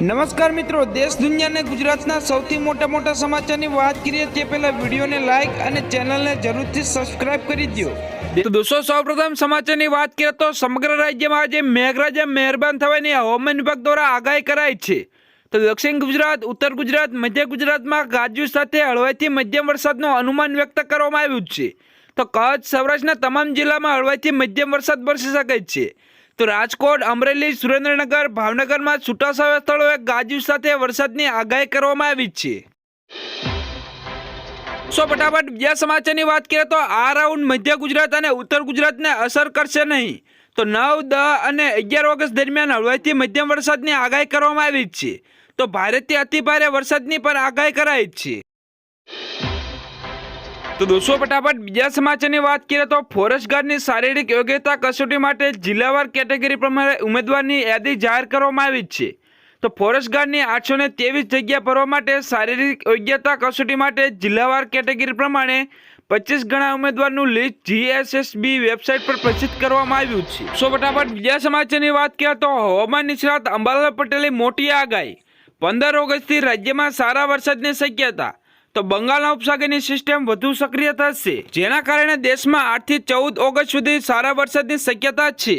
નમસ્કાર મિત્રો, દેશ દુનિયાને ગુજરાતના સૌથી મોટા મોટા સમાચારની વાત કરીએ તે પહેલા વિડીયોને લાઈક અને ચેનલને જરૂરથી સબસ્ક્રાઇબ કરી દો તો દોસ્તો, સૌપ્રથમ સમાચારની વાત કરીએ તો સમગ્ર રાજ્યમાં આજે મેઘરાજા મહેરબાન થવાની હવામાન વિભાગ દ્વારા આગાહી કરાઈ છે. તો દક્ષિણ ગુજરાત, ઉત્તર ગુજરાત, મધ્ય ગુજરાતમાં ગાજવીજ સાથે હળવાથી મધ્યમ વરસાદનું અનુમાન વ્યક્ત કરવામાં આવ્યું છે. તો કચ્છ, સૌરાષ્ટ્રના તમામ જિલ્લામાં હળવાથી મધ્યમ વરસાદ વરસી શકે છે. તો રાજકોટ, અમરેલી, સુરેન્દ્રનગર, ભાવનગરમાં છૂટાછવાયા સ્થળોએ ગાજવીજ સાથે વરસાદની આગાહી કરવામાં આવી છે. સો ફટાફટ બીજા સમાચારની વાત કરીએ તો આ રાઉન્ડ મધ્ય ગુજરાત અને ઉત્તર ગુજરાતને અસર કરશે નહીં. તો નવ દસ અને અગિયાર ઓગસ્ટ દરમિયાન હળવાથી મધ્યમ વરસાદની આગાહી કરવામાં આવી છે. તો ભારેથી અતિભારે વરસાદની પણ આગાહી કરાઈ છે. તો દોસ્તો, ફટાફટ બીજા સમાચારની વાત કરીએ તો ફોરેસ્ટ ગાર્ડની શારીરિક યોગ્યતા કસોટી માટે જિલ્લાવાર કેટેગરી પ્રમાણે ઉમેદવારની યાદી જાહેર કરવામાં આવી છે. તો ફોરેસ્ટ ગાર્ડની આઠસો ને ત્રેવીસ જગ્યા ભરવા માટે શારીરિક યોગ્યતા કસોટી માટે જિલ્લાવાર કેટેગરી પ્રમાણે પચીસ ગણા ઉમેદવારનું લિસ્ટ જીએસએસબી વેબસાઇટ પર પ્રસિદ્ધ કરવામાં આવ્યું છે. સો ફટાફટ બીજા સમાચારની વાત કરીએ તો હવામાન નિષ્ણાત અંબાલાલ પટેલે મોટી આગાહી. પંદર ઓગસ્ટથી રાજ્યમાં સારા વરસાદની શક્યતા. તો બંગાળના ઉપસાગરની સિસ્ટમ વધુ સક્રિય થશે, જેના કારણે દેશમાં આઠથી ચૌદ ઓગસ્ટ સુધી સારા વરસાદની શક્યતા છે.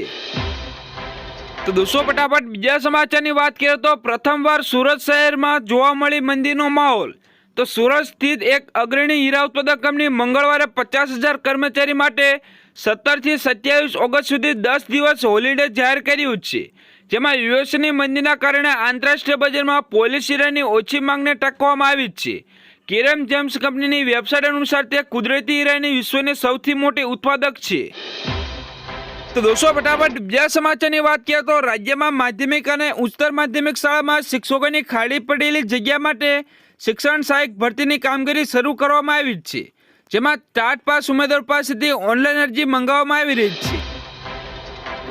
તો દોસ્તો, ફટાફટ બીજા સમાચારની વાત કરીએ તો પ્રથમવાર સુરત શહેરમાં જોવા મળી મંદીનો માહોલ. તો સુરત સ્થિત એક અગ્રણી હીરા ઉત્પાદક કંપની મંગળવારે પચાસ હજાર કર્મચારી માટે સત્તરથી સત્યાવીસ ઓગસ્ટ સુધી દસ દિવસ હોલિડે જાહેર કર્યું છે. જેમાં યુએસની મંદીના કારણે આંતરરાષ્ટ્રીય બજારમાં પોલીસ હીરાની ઓછી માંગને ટકવામાં આવી છે. કેરમ જેમ્સ કંપનીની વેબસાઇટ અનુસાર તે કુદરતી હીરાની વિશ્વની સૌથી મોટી ઉત્પાદક છે. તો દોસ્તો, ફટાફટ બીજા સમાચારની વાત કરીએ તો રાજ્યમાં માધ્યમિક અને ઉચ્ચતર માધ્યમિક શાળામાં શિક્ષકોની ખાલી પડેલી જગ્યા માટે શિક્ષણ સહાયક ભરતીની કામગીરી શરૂ કરવામાં આવી છે. જેમાં સ્ટાર્ટ પાસ ઉમેદવાર પાસેથી ઓનલાઈન અરજી મંગાવવામાં આવી રહી છે.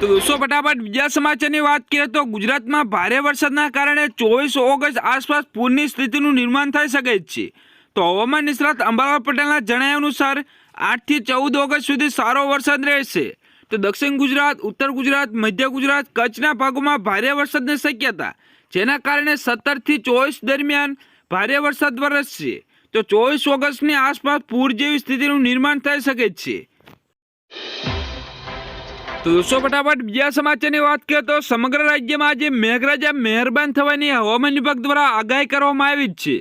તો દોસ્તો, ફટાફટ બીજા સમાચારની વાત કરીએ તો ગુજરાતમાં ભારે વરસાદના કારણે ચોવીસ ઓગસ્ટ આસપાસ પૂરની સ્થિતિનું નિર્માણ થઈ શકે છે. તો હવામાન નિષ્ણાત અંબાલાલ પટેલના જણાવ્યા અનુસાર આઠથી ચૌદ ઓગસ્ટ સુધી સારો વરસાદ રહેશે. તો દક્ષિણ ગુજરાત, ઉત્તર ગુજરાત, મધ્ય ગુજરાત કચ્છના ભાગોમાં ભારે વરસાદની શક્યતા, જેના કારણે સત્તરથી ચોવીસ દરમિયાન ભારે વરસાદ વરસશે. તો ચોવીસ ઓગસ્ટની આસપાસ પૂર જેવી સ્થિતિનું નિર્માણ થઈ શકે છે. તો દોસ્તો, ફટાફટ બીજા સમાચારની વાત કરીએ તો સમગ્ર રાજ્યમાં આજે મેઘરાજા મહેરબાન થવાની હવામાન વિભાગ દ્વારા આગાહી કરવામાં આવી છે.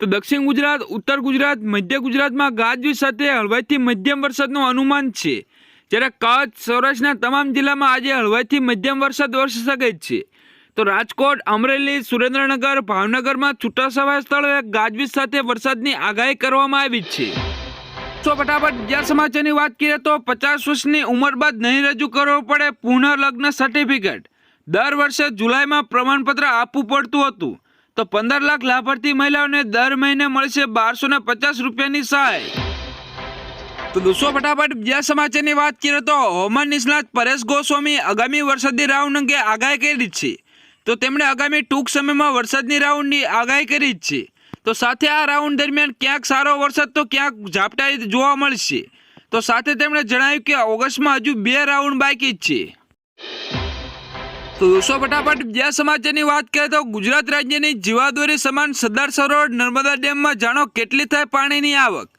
તો દક્ષિણ ગુજરાત, ઉત્તર ગુજરાત, મધ્ય ગુજરાતમાં ગાજવીજ સાથે હળવાથી મધ્યમ વરસાદનું અનુમાન છે. જ્યારે કચ્છ, સૌરાષ્ટ્રના તમામ જિલ્લામાં આજે હળવાથી મધ્યમ વરસાદ વરસી શકે છે. તો રાજકોટ, અમરેલી, સુરેન્દ્રનગર, ભાવનગરમાં છૂટાછવાયા સ્થળોએ ગાજવીજ સાથે વરસાદની આગાહી કરવામાં આવી છે. તો ફટાફટ બીજા સમાચારની વાત કરીએ તો પચાસ વર્ષની ઉંમર બાદ નહીં રજૂ કરવો પડે પુનઃ લગ્ન સર્ટિફિકેટ દર વર્ષે જુલાઈમાં પ્રમાણપત્ર આપવું પડતું હતું. તો પંદર લાખ લાભાર્થી મહિલાઓને દર મહિને મળશે બારસો ને પચાસ રૂપિયાની સહાય. તો દોસ્તો, ફટાફટ બીજા સમાચારની વાત કરીએ તો હવામાન નિષ્ણાત પરેશ ગોસ્વામી આગામી વરસાદી રાઉન્ડ અંગે આગાહી કરી છે. તો તેમણે આગામી ટૂંક સમયમાં વરસાદની રાઉન્ડની આગાહી કરી છે. તો સાથે આ રાઉન્ડ દરમિયાન ક્યાંક સારો વરસાદ તો ક્યાંક ઝાપટાઈ જોવા મળશે. તો સાથે તેમણે જણાવ્યું કે ઓગસ્ટમાં હજુ બે રાઉન્ડ બાકી છે. તો દોસ્તો ફટાફટ બીજા સમાચારની વાત કરીએ તો ગુજરાત રાજ્યની જીવાદોરી સમાન સરદાર સરોવર નર્મદા ડેમમાં જાણો કેટલી થાય પાણીની આવક?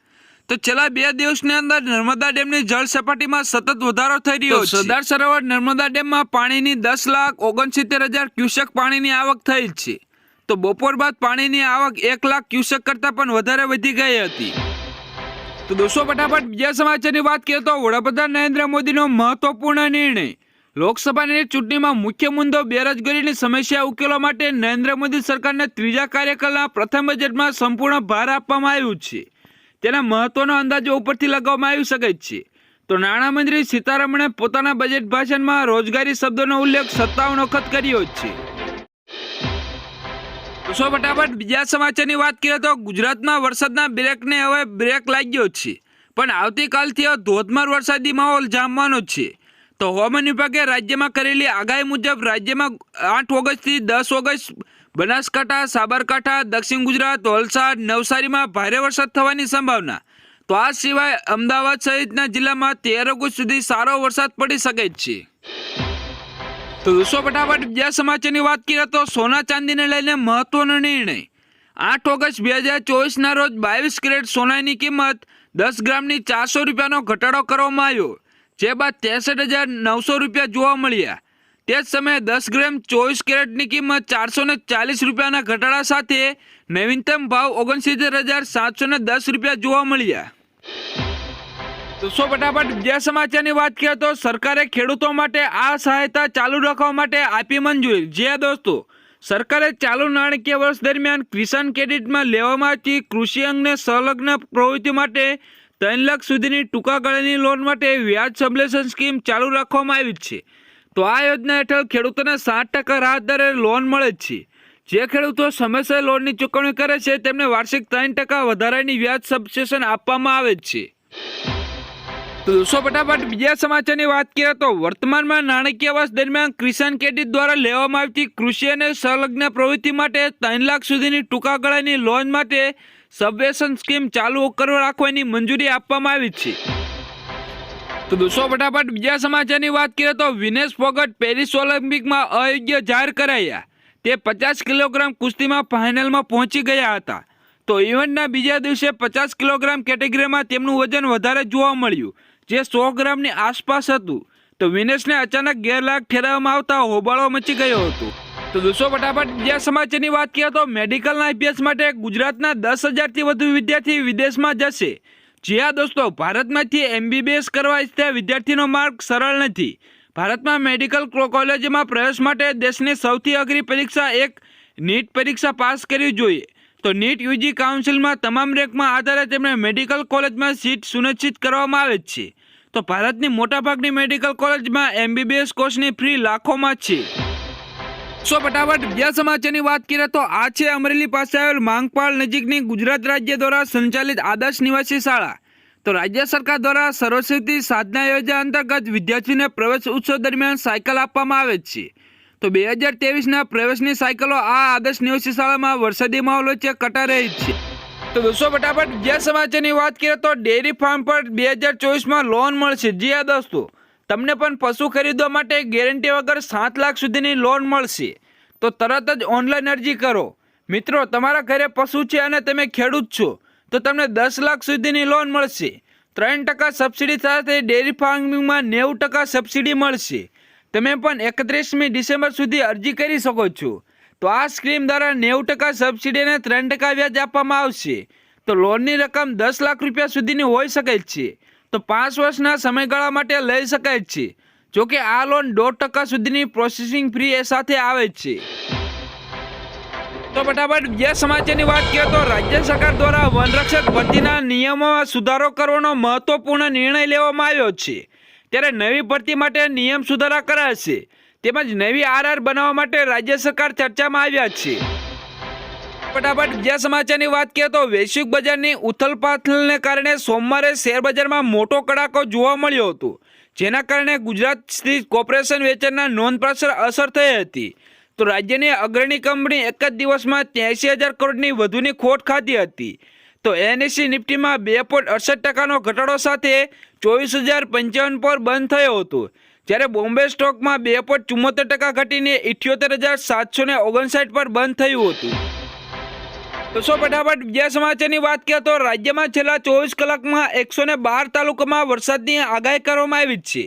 તો છેલ્લા બે દિવસની અંદર નર્મદા ડેમની જળ સપાટીમાં સતત વધારો થઈ રહ્યો છે. સરદાર સરોવર નર્મદા ડેમમાં પાણીની દસ લાખ ઓગણસિત્તેર હજાર ક્યુસેક પાણીની આવક થઈ છે. તો બપોર બાદ પાણીની આવક એક લાખ ક્યુસેક કરતાં પણ વધારે વધી ગઈ હતી. તો દોસ્તો ફટાફટ બીજા સમાચારની વાત કરીએ તો વડાપ્રધાન નરેન્દ્ર મોદીનો મહત્વપૂર્ણ નિર્ણય. લોકસભાની ચૂંટણીમાં મુખ્ય મુદ્દો બેરોજગારીની સમસ્યા ઉકેલવા માટે નરેન્દ્ર મોદી સરકારને ત્રીજા કાર્યકાળના પ્રથમ બજેટમાં સંપૂર્ણ ભાર આપવામાં આવ્યું છે. તેના મહત્વનો અંદાજો ઉપરથી લગાવવામાં આવી શકે છે. તો નાણામંત્રી સીતારમણે પોતાના બજેટ ભાષણમાં રોજગારી શબ્દનો ઉલ્લેખ સત્તાવન વખત કર્યો છે. સો ફટાફટ બીજા સમાચારની વાત કરીએ તો ગુજરાતમાં વરસાદના બ્રેકને હવે બ્રેક લાગ્યો છે. પણ આવતીકાલથી ધોધમાર વરસાદી માહોલ જામવાનો છે. તો હવામાન વિભાગે રાજ્યમાં કરેલી આગાહી મુજબ રાજ્યમાં આઠ ઓગસ્ટથી દસ ઓગસ્ટ બનાસકાંઠા, સાબરકાંઠા, દક્ષિણ ગુજરાત, વલસાડ, નવસારીમાં ભારે વરસાદ થવાની સંભાવના. તો આ સિવાય અમદાવાદ સહિતના જિલ્લામાં તેર ઓગસ્ટ સુધી સારો વરસાદ પડી શકે છે. તો દોસ્તો ફટાફટ બીજા સમાચારની વાત કરીએ તો સોના ચાંદીને લઈને મહત્વનો નિર્ણય. આઠ ઓગસ્ટ બે હજાર ચોવીસના રોજ બાવીસ કેરેટ સોનાની કિંમત દસ ગ્રામની ચારસો રૂપિયાનો ઘટાડો કરવામાં આવ્યો. જે બાદ ત્રેસઠ હજાર નવસો રૂપિયા જોવા મળ્યા. તે જ સમયે દસ ગ્રામ ચોવીસ કેરેટની કિંમત ચારસો ને ચાલીસ રૂપિયાના ઘટાડા સાથે નવીનતમ ભાવ ઓગણસિત્તેર હજાર સાતસો ને દસ રૂપિયા જોવા મળ્યા. દોસ્તો ફટાફટ બીજા સમાચારની વાત કરીએ તો સરકારે ખેડૂતો માટે આ સહાયતા ચાલુ રાખવા માટે આપી મંજૂરી. જે દોસ્તો, સરકારે ચાલુ નાણાકીય વર્ષ દરમિયાન કિસાન ક્રેડિટમાં લેવામાં આવતી કૃષિ અંગને સંલગ્ન પ્રવૃત્તિ માટે ત્રણ લાખ સુધીની ટૂંકા ગાળાની લોન માટે વ્યાજ સબલેશન સ્કીમ ચાલુ રાખવામાં આવી છે. તો આ યોજના હેઠળ ખેડૂતોને સાત ટકા રાહત દરે લોન મળે છે. જે ખેડૂતો સમયસર લોનની ચૂકવણી કરે છે, તેમને વાર્ષિક ત્રણ ટકા વધારાની વ્યાજ સબસેશન આપવામાં આવે છે. તો દોસ્તો, ફટાફટ બીજા સમાચારની વાત કરીએ તો વર્તમાનમાં નાણાકીય વર્ષ દરમિયાન કિસાન ક્રેડિટ દ્વારા લેવામાં આવતી કૃષિ અને સંલગ્ન પ્રવૃત્તિ માટે ત્રણ લાખ સુધીની ટૂંકા ગાળાની લોન માટે સબવેશન સ્કીમ ચાલુ કરવા રાખવાની મંજૂરી આપવામાં આવી છે. તો દોસ્તો, ફટાફટ બીજા સમાચારની વાત કરીએ તો વિનેશ ફોગટ પેરિસ ઓલિમ્પિકમાં અયોગ્ય જાહેર કરાયા. તે પચાસ કિલોગ્રામ કુસ્તીમાં ફાઇનલમાં પહોંચી ગયા હતા. તો ઇવેન્ટના બીજા દિવસે પચાસ કિલોગ્રામ કેટેગરીમાં તેમનું વજન વધારે જોવા મળ્યું, જે સો ગ્રામની આસપાસ હતું. તો વિનેશને અચાનક ગેરલાયક ઠેરવવામાં આવતા હોબાળો મચી ગયો હતો. તો દોસ્તો, ફટાફટ બીજા સમાચારની વાત કરીએ તો મેડિકલના અભ્યાસ માટે ગુજરાતના દસ હજારથી વધુ વિદ્યાર્થી વિદેશમાં જશે. જ્યાં દોસ્તો, ભારતમાંથી એમબીબીએસ કરવા ઇચ્છતા વિદ્યાર્થીનો માર્ગ સરળ નથી. ભારતમાં મેડિકલ કોલેજમાં પ્રવેશ માટે દેશની સૌથી અઘરી પરીક્ષા એક, નીટ પરીક્ષા પાસ કરવી જોઈએ. તો નીટ યુજી કાઉન્સિલમાં તમામ રેન્કમાં આધારે તેમણે મેડિકલ કોલેજમાં સીટ સુનિશ્ચિત કરવામાં આવે છે. તો ભારતની મોટાભાગની મેડિકલ કોલેજમાં એમબીબીએસ કોર્સની ફી લાખોમાં છે. સો ફટાફટ બીજા સમાચારની વાત કરીએ તો આ છે અમરેલી પાસે આવેલ માંગપાળ નજીકની ગુજરાત રાજ્ય દ્વારા સંચાલિત આદર્શ નિવાસી શાળા. તો રાજ્ય સરકાર દ્વારા સરસ્વતી સાધના યોજના અંતર્ગત વિદ્યાર્થીઓને પ્રવેશ ઉત્સવ દરમિયાન સાયકલ આપવામાં આવે છે. તો બે હજાર ત્રેવીસના પ્રવેશની સાયકલો આ આદર્શ નિવાસી શાળામાં વરસાદી માહોલ વચ્ચે કટા રહી છે. તો દોસ્તો ફટાફટ બીજા સમાચારની વાત કરીએ તો ડેરી ફાર્મ પર બે હજાર ચોવીસમાં લોન મળશે. જી હા દોસ્તો. તમને પણ પશુ ખરીદવા માટે ગેરંટી વગર સાત લાખ સુધીની લોન મળશે. તો તરત જ ઓનલાઈન અરજી કરો. મિત્રો, તમારા ઘરે પશુ છે અને તમે ખેડૂત છો, તો તમને દસ લાખ સુધીની લોન મળશે. ત્રણ ટકા સબસિડી સાથે ડેરી ફાર્મિંગમાં નેવું ટકા સબસિડી મળશે. તમે પણ એકત્રીસમી ડિસેમ્બર સુધી અરજી કરી શકો છો. તો આ સ્કીમ દ્વારા નેવું ટકા સબસિડી અને ત્રણ ટકા વ્યાજ આપવામાં આવશે. તો લોનની રકમ દસ લાખ રૂપિયા સુધીની હોઈ શકે છે. તો પાંચ વર્ષના સમયગાળા માટે લઈ શકાય છે. જોકે આ લોન દોઢ ટકા સુધીની પ્રોસેસિંગ ફ્રી એ સાથે આવે છે. તો ફટાફટ બીજા સમાચારની વાત કરીએ તો રાજ્ય સરકાર દ્વારા વનરક્ષક ભરતીના નિયમોમાં સુધારો કરવાનો મહત્વપૂર્ણ નિર્ણય લેવામાં આવ્યો છે. ત્યારે નવી ભરતી માટે નિયમ સુધારા કરાશે. તેમજ નવી આરઆર બનાવવા માટે રાજ્ય સરકાર ચર્ચામાં આવ્યા છે. ફટાફટ બીજા સમાચારની વાત કરીએ તો વૈશ્વિક બજારની ઉથલપાથલને કારણે સોમવારે શેર બજારમાં મોટો કડાકો જોવા મળ્યો હતો, જેના કારણે ગુજરાત સ્થિત કોર્પોરેશન વેચાણના નોંધપાત્ર અસર થઈ હતી. તો રાજ્યની અગ્રણી કંપની એક જ દિવસમાં ત્યાંસી હજાર કરોડની વધુની ખોટ ખાધી હતી. તો એનએસસી નિફ્ટીમાં બે પોઈન્ટ અડસઠ ટકાનો ઘટાડો સાથે ચોવીસ હજાર પંચાવન પર બંધ થયો હતો, જ્યારે બોમ્બે સ્ટોકમાં બે પોઈન્ટ ચુમ્મોતેર ટકા ઘટીને ઇઠ્યોતેર હજાર સાતસો ઓગણસાઠ પર બંધ થયું હતું. તો ફટાફટ બીજા સમાચારની વાત કરીએ તો રાજ્યમાં છેલ્લા ચોવીસ કલાકમાં એકસો બાર તાલુકામાં વરસાદની આગાહી કરવામાં આવી છે.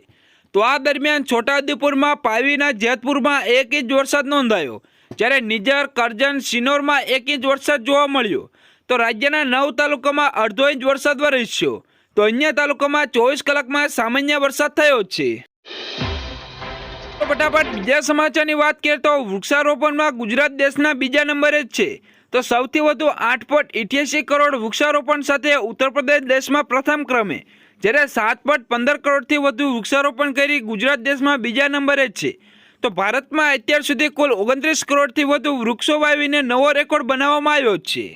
તો આ દરમિયાન છોટાઉદેપુરમાં, પાવીના જેતપુરમાં એક ઇંચ વરસાદ નોંધાયો. જ્યારે નિઝર કરજણ સિનોરમાં એક ઇંચ વરસાદ જોવા મળ્યો. તો રાજ્યના નવ તાલુકામાં અડધો ઇંચ વરસાદ વરસ્યો. તો અન્ય તાલુકામાં ચોવીસ કલાકમાં સામાન્ય વરસાદ થયો છે. ફટાફટ બીજા સમાચારની વાત કરીએ તો વૃક્ષારોપણમાં ગુજરાત દેશના બીજા નંબરે જ છે. તો સૌથી વધુ આઠ પોઈન્ટ ઇઠ્યાસી કરોડ વૃક્ષારોપણ સાથે ઉત્તર પ્રદેશ દેશમાં પ્રથમ ક્રમે, જ્યારે સાત પોઈન્ટ પંદર કરોડથી વધુ વૃક્ષારોપણ કરી ગુજરાત દેશમાં બીજા નંબરે જ છે. તો ભારતમાં અત્યાર સુધી કુલ ઓગણત્રીસ કરોડથી વધુ વૃક્ષો વાવીને નવો રેકોર્ડ બનાવવામાં આવ્યો છે.